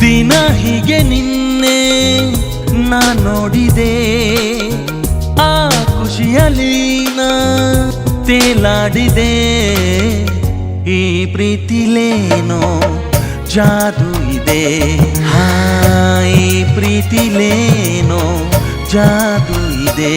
ದಿನ ಹೀಗೆ ನಿನ್ನೆ ನಾ ನೋಡಿದೆ. ಆ ಖುಷಿಯಲ್ಲಿ ನಾ ತೇಲಾಡಿದೆ. ಈ ಪ್ರೀತಿಲೇನೋ ಜಾದು ಇದೆ. ಹಾಯ್ ಈ ಪ್ರೀತಿಲೇನೋ ಜಾದು ಇದೆ.